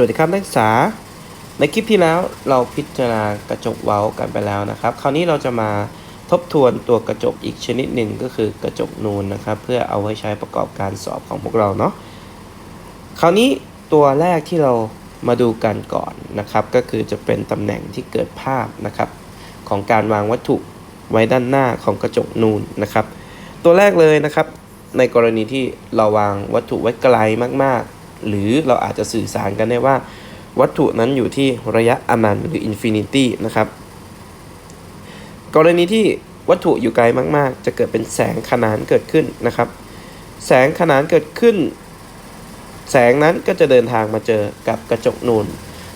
สวัสดีครับนักศึกษา ในคลิปที่แล้วเราพิจารณากระจกเว้ากันไปแล้วนะครับ คราวนี้เราจะมาทบทวนตัวกระจกอีกชนิดหนึ่งก็คือกระจกนูนนะครับ เพื่อเอาไว้ใช้ประกอบการสอบของพวกเราเนาะ คราวนี้ตัวแรกที่เรามาดูกันก่อนนะครับ ก็คือจะเป็นตำแหน่งที่เกิดภาพนะครับ ของการวางวัตถุไว้ด้านหน้าของกระจกนูนนะครับ ตัวแรกเลยนะครับ ในกรณีที่เราวางวัตถุไว้ไกลมากๆ หรือเราอาจจะสื่อสารกันได้ว่า วัตถุนั้นอยู่ที่ระยะอนันต์หรืออินฟินิตี้นะครับ กรณีที่วัตถุอยู่ไกลมากๆ จะเกิดเป็นแสงขนานเกิดขึ้นนะครับ แสงขนานเกิดขึ้น แสงนั้นก็จะเดินทางมาเจอกับกระจกนูน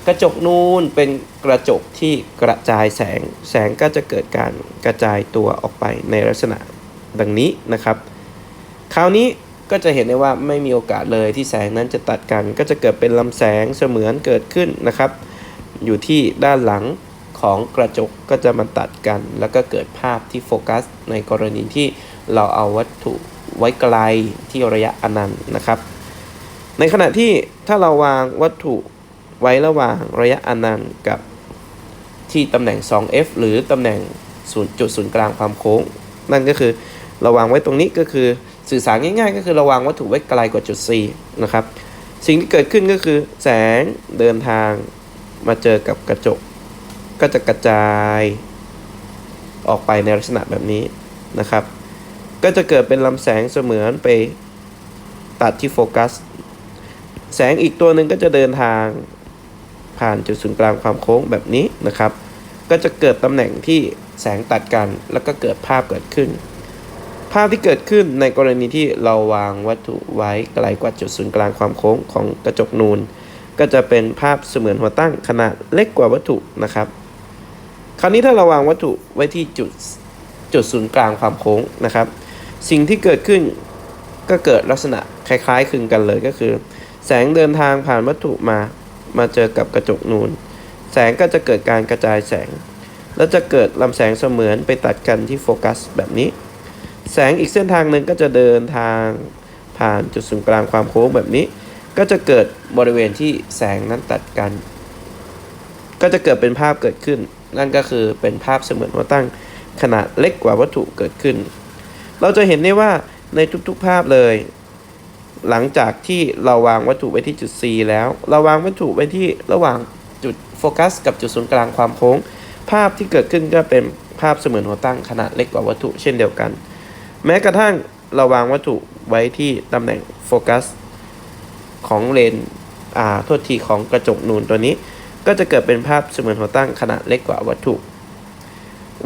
กระจกนูนเป็นกระจกที่กระจายแสง แสงก็จะเกิดการกระจายตัวออกไปในลักษณะดังนี้นะครับ คราวนี้ ก็จะเห็นได้ว่าไม่มีโอกาสเลยที่แสงนั้นจะตัดกัน ก็จะเกิดเป็นลำแสงเสมือนเกิดขึ้นนะครับ อยู่ที่ด้านหลังของกระจกก็จะมาตัดกัน แล้วก็เกิดภาพที่โฟกัส ในกรณีที่เราเอาวัตถุไว้ไกลที่ระยะอนันต์นะครับ ในขณะที่ถ้าเราวางวัตถุไว้ระหว่างระยะอนันต์กับที่ตำแหน่ง 2f หรือตำแหน่งศูนย์จุดศูนย์กลางความโค้ง นั่นก็คือเราวางไว้ตรงนี้ก็คือ สื่อสารง่ายๆ ก็คือราวางวัตถุไว้ไกลกว่าจุด C นะครับ สิ่งที่เกิดขึ้นก็คือ แสงเดินทางมาเจอกับกระจก ก็จะกระจายออกไปในลักษณะแบบนี้นะครับ ก็จะเกิดเป็นลำแสงเสมือนไปตัดที่โฟกัส แสงอีกตัวหนึ่งก็จะเดินทางผ่านจุดศูนย์กลางความโค้งแบบนี้นะครับ ก็จะเกิดตำแหน่งที่แสงตัดกัน แล้วก็เกิดภาพเกิดขึ้น ภาพที่เกิดขึ้นในกรณีที่เราวางวัตถุไว้ไกลกว่าจุดศูนย์กลางความโค้งของกระจกนูน ก็จะเป็นภาพเสมือนหัวตั้งขนาดเล็กกว่าวัตถุนะครับ คราวนี้ถ้าเราวางวัตถุไว้ที่จุดจุดศูนย์กลางความโค้งนะครับ สิ่งที่เกิดขึ้นก็เกิดลักษณะคล้ายๆคลึงกันเลยก็คือ แสงเดินทางผ่านวัตถุมามาเจอกับกระจกนูน แสงก็จะเกิดการกระจายแสง แล้วจะเกิดลำแสงเสมือนไปตัดกันที่โฟกัสแบบนี้ แสงอีกเส้นทางหนึ่งก็จะเดินทางผ่านจุดศูนย์กลางความโค้งแบบนี้ ก็จะเกิดบริเวณที่แสงนั้นตัดกัน ก็จะเกิดเป็นภาพเกิดขึ้น นั่นก็คือเป็นภาพเสมือนหัวตั้งขนาดเล็กกว่าวัตถุเกิดขึ้น เราจะเห็นได้ว่าในทุกๆภาพเลย หลังจากที่เราวางวัตถุไว้ที่จุด C แล้ว เราวางวัตถุไว้ที่ระหว่างจุดโฟกัส กับจุดศูนย์กลางความโค้ง ภาพที่เกิดขึ้นก็เป็นภาพเสมือนหัวตั้งขนาดเล็กกว่าวัตถุเช่นเดียวกัน แม้กระทั่งเราวางวัตถุไว้ที่ตำแหน่งโฟกัสของเลนอ่าโทษทีของกระจกนูนตัวนี้ ก็จะเกิดเป็นภาพเสมือนหัวตั้งขนาดเล็กกว่าวัตถุ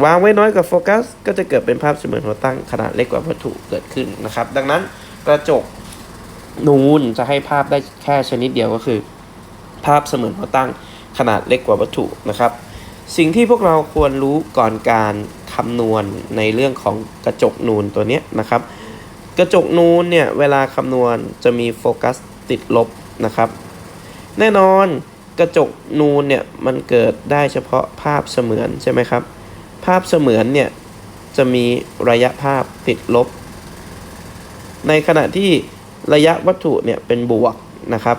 วางไว้น้อยกว่าโฟกัส ก็จะเกิดเป็นภาพเสมือนหัวตั้งขนาดเล็กกว่าวัตถุเกิดขึ้นนะครับ ดังนั้นกระจกนูนจะให้ภาพได้แค่ชนิดเดียวก็คือ ภาพเสมือนหัวตั้งขนาดเล็กกว่าวัตถุนะครับ สิ่งที่พวกเราควรรู้ก่อนการ คำนวณในเรื่องของกระจกนูนตัวนี้นะครับ กระจกนูนเนี่ยเวลาคำนวณจะมีโฟกัสติดลบนะครับ แน่นอนกระจกนูนเนี่ยมันเกิดได้เฉพาะภาพเสมือนใช่ไหมครับ ภาพเสมือนเนี่ยจะมีระยะภาพติดลบ ในขณะที่ระยะวัตถุเนี่ยเป็นบวกนะครับ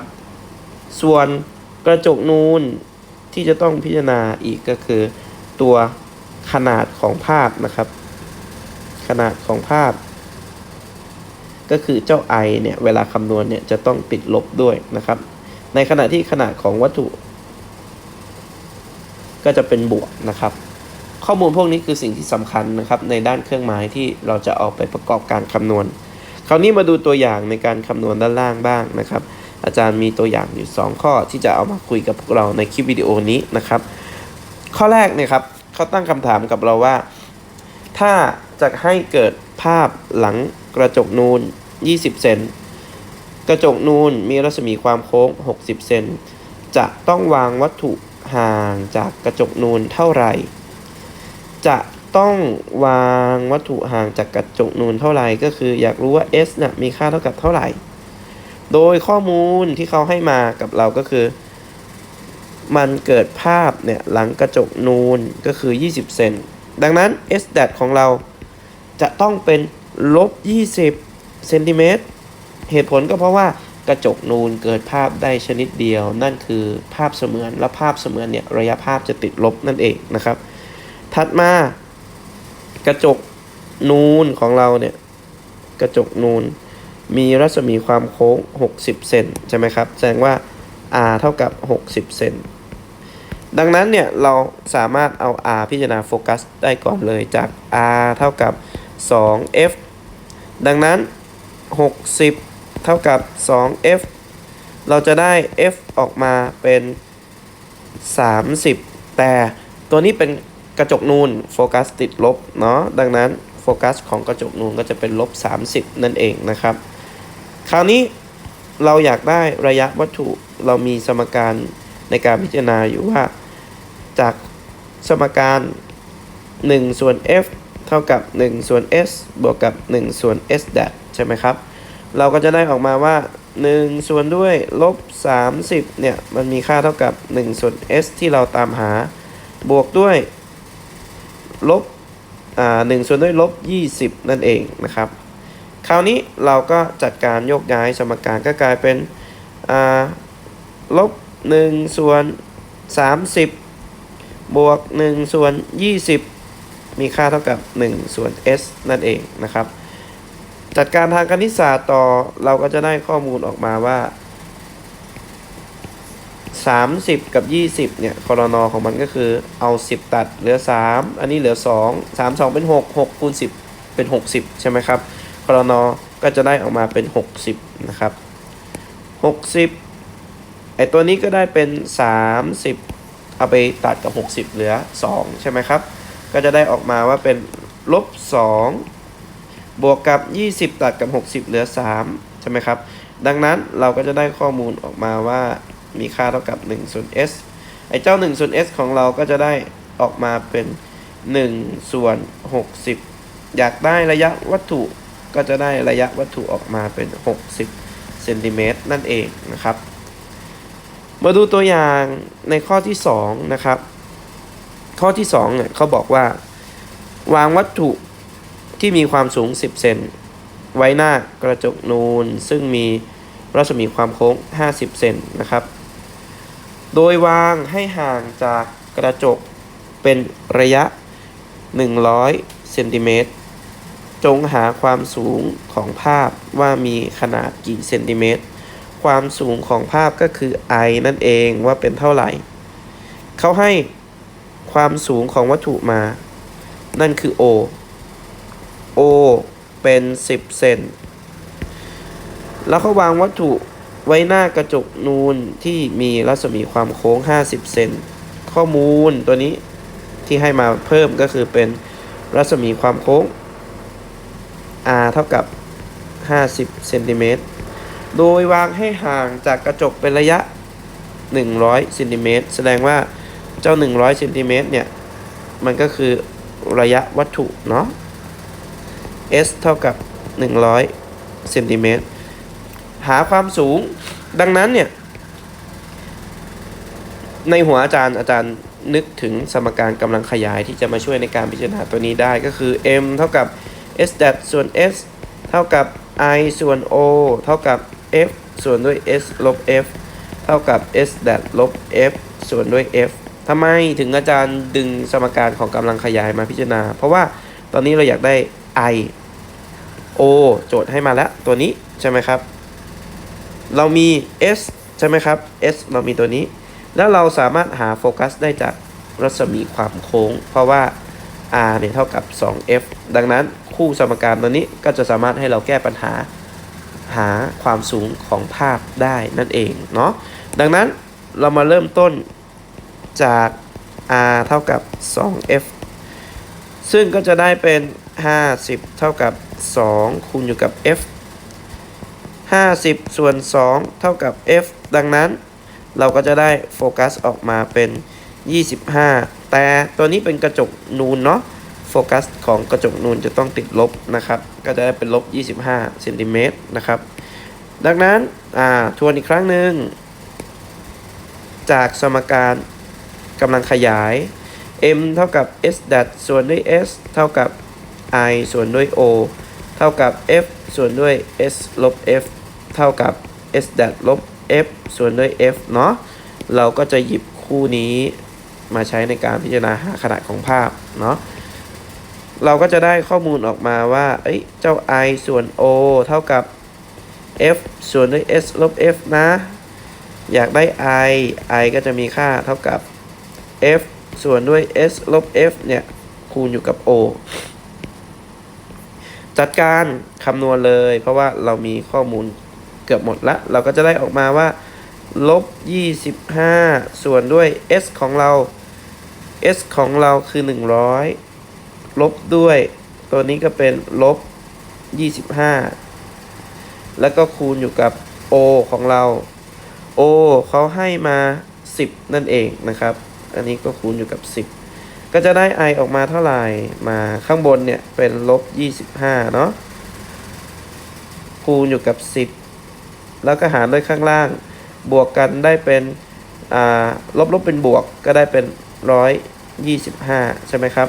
ส่วนกระจกนูนที่จะต้องพิจารณาอีกก็คือตัว ขนาดของภาพนะครับ ขนาดของภาพ ก็คือเจ้า i เนี่ยเวลาคำนวณเนี่ยจะต้องติดลบด้วยนะครับ ในขณะที่ขนาดของวัตถุ ก็จะเป็นบวกนะครับ ข้อมูลพวกนี้คือสิ่งที่สำคัญนะครับ ในด้านเครื่องหมายที่เราจะเอาไปประกอบการคำนวณ คราวนี้มาดูตัวอย่างในการคำนวณด้านล่างบ้างนะครับ อาจารย์มีตัวอย่างอยู่ 2 ข้อที่จะเอามาคุยกับพวกเราในคลิปวิดีโอนี้นะครับ ข้อแรกเนี่ยครับ เขาตั้งคำถามกับเราว่า ถ้าจะให้เกิดภาพหลังกระจกนูน 20 เซนกระจกนูนมีรัศมีความโค้ง 60 เซนจะต้องวางวัตถุห่างจากกระจกนูนเท่าไหร่ จะต้องวางวัตถุห่างจากกระจกนูนเท่าไหร่ ก็คืออยากรู้ว่า s น่ะมีค่าเท่ากับเท่าไหร่ โดยข้อมูลที่เขาให้มากับเราก็คือ มันเกิดภาพเนี่ยหลังกระจกนูนก็คือ 20 เซน ดังนั้น s d a t ของเราจะต้องเป็นลบ 20 เซนติเมตร เหตุผลก็เพราะว่ากระจกนูนเกิดภาพได้ชนิดเดียว นั่นคือภาพเสมือน และภาพเสมือนเนี่ยระยะภาพจะติดลบนั่นเองนะครับ ถัดมากระจกนูนของเราเนี่ยกระจกนูนมีรัศมีความโค้ง 60 เซนใช่ไหมครับ แสดงว่า r เท่ากับ 60 เซน ดังนั้นเนี่ยเราสามารถเอา r พิจารณาโฟกัสได้ก่อนเลยจาก r เท่ากับ 2f ดังนั้น 60 เท่ากับ 2f เราจะได้ f ออกมาเป็น 30 แต่ตัวนี้เป็นกระจกนูนโฟกัสติดลบเนาะดังนั้นโฟกัสของกระจกนูนก็จะเป็นลบ 30 นั่นเองนะครับ คราวนี้เราอยากได้ระยะวัตถุเรามีสมการในการพิจารณาอยู่ว่า จากสมการ 1 ส่วน f เท่ากับ 1 ส่วน s บวกกับ 1 ส่วน s แดใช่ไหมครับ เราก็จะได้ออกมาว่า 1 ส่วนด้วยลบ 30 เนี่ย มันมีค่าเท่ากับ 1 ส่วน s ที่เราตามหา บวกด้วยลบอ่า1ส่วนด้วยลบ 20 นั่นเองนะครับ คราวนี้เราก็จัดการโยกย้ายสมการก็กลายเป็นอ่าลบ1ส่วน 30 บวก1ส่วน20 มีค่าเท่ากับ1ส่วน s นั่นเองนะครับ จัดการทางคณิตศาสตร์ต่อเราก็จะได้ข้อมูลออกมาว่า 30 กับ 20 เนี่ยคอรนอของมันก็คือเอา 10 ตัดเหลือ 3 อันนี้เหลือ 2 3 2 เป็น 6 6คูณ10 เป็น 60 ใช่ไหมครับคอรนอก็จะได้ออกมาเป็น 60 นะครับ 60 ไอตัวนี้ก็ได้เป็น 30 เอาไปตัดกับ 60 เหลือ 2 ใช่ไหมครับ ก็จะได้ออกมาว่าเป็นลบ 2 บวกกับ 20 ตัดกับ 60 เหลือ 3 ใช่ไหมครับ ดังนั้นเราก็จะได้ข้อมูลออกมาว่ามีค่าเท่ากับ1ส่วน s ไอ้เจ้า1ส่วน s ของเราก็จะได้ออกมาเป็น1ส่วน 60 อยากได้ระยะวัตถุก็จะได้ระยะวัตถุออกมาเป็น 60 เซนติเมตรนั่นเองนะครับ มาดูตัวอย่างในข้อที่2นะครับ ข้อที่2เนี่ยเขาบอกว่า วางวัตถุที่มีความสูง 10 เซนไว้หน้ากระจกนูน ซึ่งมีรัศมีความโค้ง 50 เซนนะครับ โดยวางให้ห่างจากกระจกเป็นระยะ 100 เซนติเมตร จงหาความสูงของภาพว่ามีขนาดกี่เซนติเมตร ความสูงของภาพก็คือ i นั่นเองว่าเป็นเท่าไหร่ เขาให้ความสูงของวัตถุมา นั่นคือ o o เป็น 10 เซน แล้วเขาวางวัตถุไว้หน้ากระจกนูนที่มีรัศมีความโค้ง 50 เซน ข้อมูลตัวนี้ที่ให้มาเพิ่มก็คือเป็นรัศมีความโค้ง r เท่ากับ 50 เซนติเมตร โดยวางให้ห่างจากกระจกเป็นระยะ 100เซนติเมตรแสดงว่าเจ้า 100เซนติเมตรเนี่ย มันก็คือระยะวัตถุเนาะ s เท่ากับ 100เซนติเมตรหาความสูง ดังนั้นเนี่ย ในหัวอาจารย์อาจารย์นึกถึงสมการกำลังขยายที่จะมาช่วยในการพิจารณาตัวนี้ได้ก็คือ m เท่ากับ s ดัส่วน s เท่ากับ i ส่วน o เท่ากับ f ส่วนด้วย s ลบ f เท่ากับ s ดัลบ f ส่วนด้วย f ทำไมถึงอาจารย์ดึงสมการของกำลังขยายมาพิจารณา เพราะว่าตอนนี้เราอยากได้ i o โจทย์ให้มาแล้วตัวนี้ใช่ไหมครับ เรามี s ใช่ไหมครับ s เรามีตัวนี้ แล้วเราสามารถหาโฟกัสได้จากรัศมีความโค้ง เพราะว่า r เนี่ยเท่ากับ 2f ดังนั้นคู่สมการตัวนี้ก็จะสามารถให้เราแก้ปัญหา หาความสูงของภาพได้นั่นเองเนาะดังนั้นเรามาเริ่มต้นจาก r เท่ากับ 2f ซึ่งก็จะได้เป็น 50 เท่ากับ 2 คูณอยู่กับ f 50 ส่วน 2 เท่ากับ f ดังนั้นเราก็จะได้โฟกัสออกมาเป็น 25 แต่ตัวนี้เป็นกระจกนูนเนาะ โฟกัสของกระจกนูนจะต้องติดลบนะครับ ก็จะได้เป็นลบ 25เซนติเมตรนะครับ ดังนั้นทวนอีกครั้งหนึ่ง จากสมการกำลังขยาย m เท่ากับ s ดัดส่วนด้วย s เท่ากับ i ส่วนด้วย o เท่ากับ f ส่วนด้วย s ลบ f เท่ากับ s ดัดลบ f ส่วนด้วย f เนาะเราก็จะหยิบคู่นี้มาใช้ในการพิจารณาหาขนาดของภาพเนาะ เราก็จะได้ข้อมูลออกมาว่าเอ้ยเจ้า i ส่วน o เท่ากับ f ส่วนด้วย s ลบ f นะ อยากได้ i i ก็จะมีค่าเท่ากับ f ส่วนด้วย s ลบ f เนี่ย คูณอยู่กับ o จัดการคำนวณเลย เพราะว่าเรามีข้อมูลเกือบหมดละ เราก็จะได้ออกมาว่าลบ 25 ส่วนด้วย s ของเรา s ของเราคือ 100 ลบด้วย ตัวนี้ก็เป็นลบ 25 แล้วก็คูณอยู่กับ o ของเรา o เขาให้มา 10 นั่นเองนะครับ อันนี้ก็คูณอยู่กับ 10 ก็จะได้ i ออกมาเท่าไหร่มาข้างบนเนี่ยเป็นลบ 25 เนาะคูณอยู่กับ 10 แล้วก็หารด้วยข้างล่าง บวกกันได้เป็นลบลบเป็นบวกก็ได้เป็น 125 ใช่ไหมครับ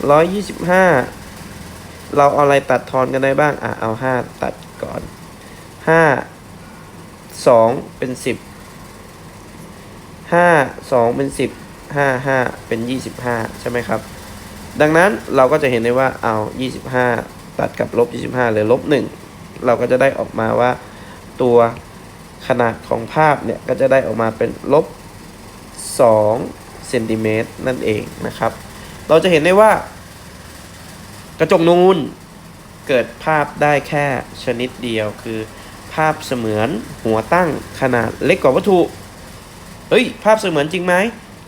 125เราเอาอะไรตัดทอนกันได้บ้าง อะ เอา5ตัดก่อน5 2เป็น10 5 2เป็น10 5 5เป็น25ใช่ไหมครับ ดังนั้นเราก็จะเห็นได้ว่าเอา25ตัดกับลบ25เหลือลบ1เราก็จะได้ออกมาว่าตัวขนาดของภาพเนี่ย ก็จะได้ออกมาเป็นลบ2เซนติเมตรนั่นเองนะครับ เราจะเห็นได้ว่า กระจกนูนเกิดภาพได้แค่ชนิดเดียวคือ ภาพเสมือนหัวตั้งขนาดเล็กกว่าวัตถุเฮ้ย ภาพเสมือนจริงไหม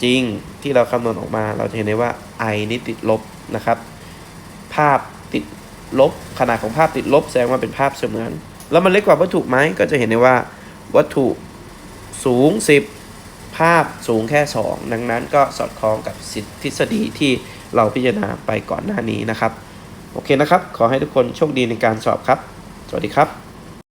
จริงที่เราคำนวณออกมา เราจะเห็นได้ว่า i นี่ติดลบนะครับ ภาพติดลบขนาดของภาพติดลบแสดงว่าเป็นภาพเสมือน แล้วมันเล็กกว่าวัตถุไหมก็จะเห็นได้ว่า วัตถุสูง 10 ภาพสูงแค่ 2 ดังนั้นก็สอดคล้องกับทฤษฎีที่ เราพิจารณาไปก่อนหน้านี้นะครับ โอเคนะครับ ขอให้ทุกคนโชคดีในการสอบครับ สวัสดีครับ